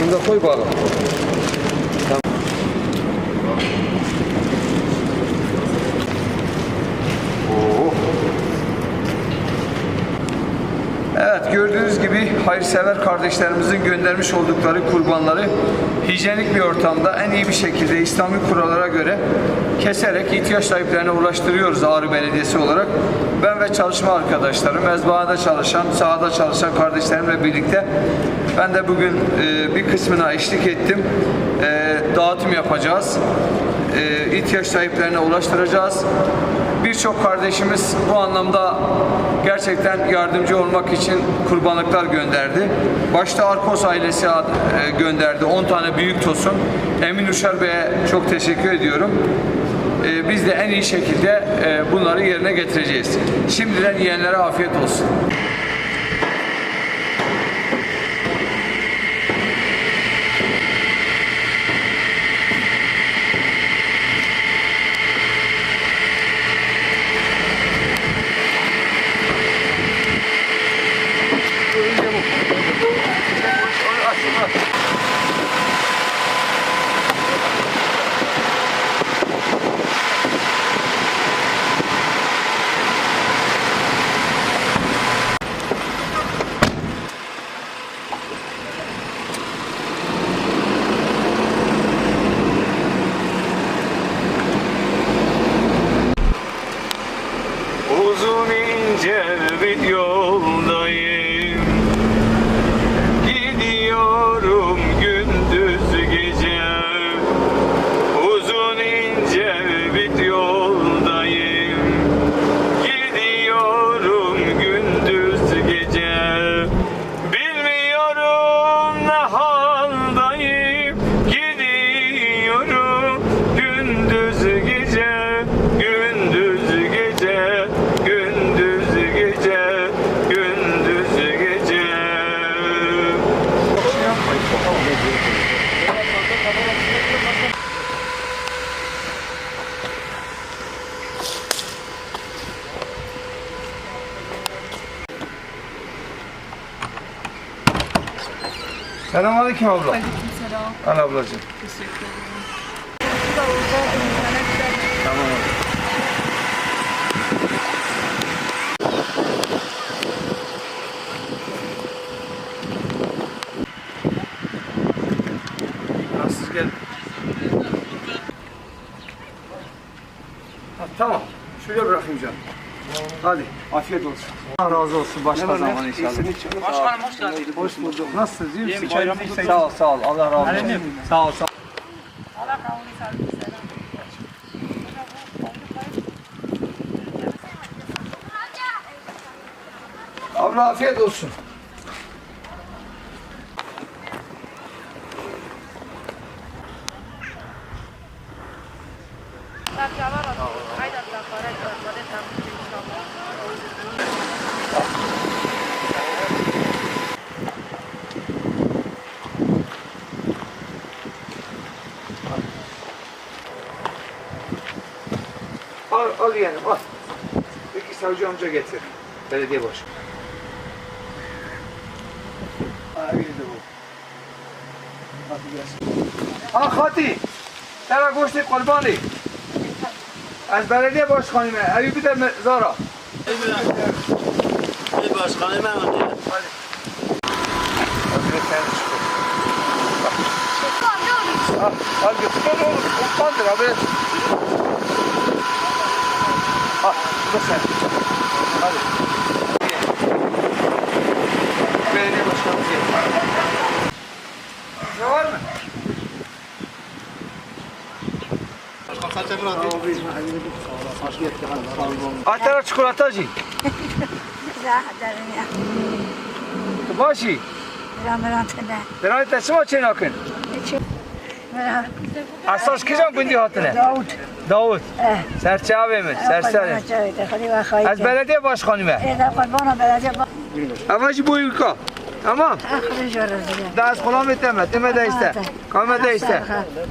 你们的汇报了。Gördüğünüz gibi hayırsever kardeşlerimizin göndermiş oldukları kurbanları hijyenik bir ortamda en iyi bir şekilde İslami kurallara göre keserek ihtiyaç sahiplerine ulaştırıyoruz Ağrı Belediyesi olarak. Ben ve çalışma arkadaşlarım, mezbahada çalışan, sahada çalışan kardeşlerimle birlikte ben de bugün e, bir kısmına eşlik ettim. E, dağıtım yapacağız. E, ihtiyaç sahiplerine ulaştıracağız. Birçok kardeşimiz bu anlamda gerçekten yardımcı olmak için kurbanlıklar gönderdi. Başta Arkos ailesi e, gönderdi 10 tane büyük tosun. Emin Uşar Bey'e çok teşekkür ediyorum. E, Biz de en iyi şekilde e, bunları yerine getireceğiz. Şimdiden yiyenlere afiyet olsun. Selamünaleyküm abla. Aleykümselam. Al ablacığım. Teşekkür ederim. Tamam. Nasılsınız gel. Ha, tamam. Şöyle bırakayım canım. Hadi afiyet olsun. Allah razı olsun başka zaman inşallah. Başkanım hoş geldiniz. Hoş bulduk. Nasılsınız? İyi misiniz? Sağ ol, sağ ol. Allah razı olsun. Sağ ol, sağ ol. Abla afiyet olsun. Al, al yeğenim al. Peki savcı amca getir. Belediye başkanı. Aa, iyi de bu. Hadi gelsin. Ha Hati. Tera goşti kurbani. Az belediye başkanıyım. Eyüp'ü de zara. Bir başkanım ben önce. Hadi. Hadi sen çıkın. Al, al götür onu oğlum. Kumpandır abi. Al, bu da sen. Hadi. Belediye başkanımız gel. Ne var mı? Atara çikolatacı. Başı. Derane teslim açın akın. Asas kizan gündü hatine. Davut. Davut. Serçave mi? Serseri. Az belediye başkanı mı? Ama şu bu ülke. Tamam. Daha az kolam eteme. Deme de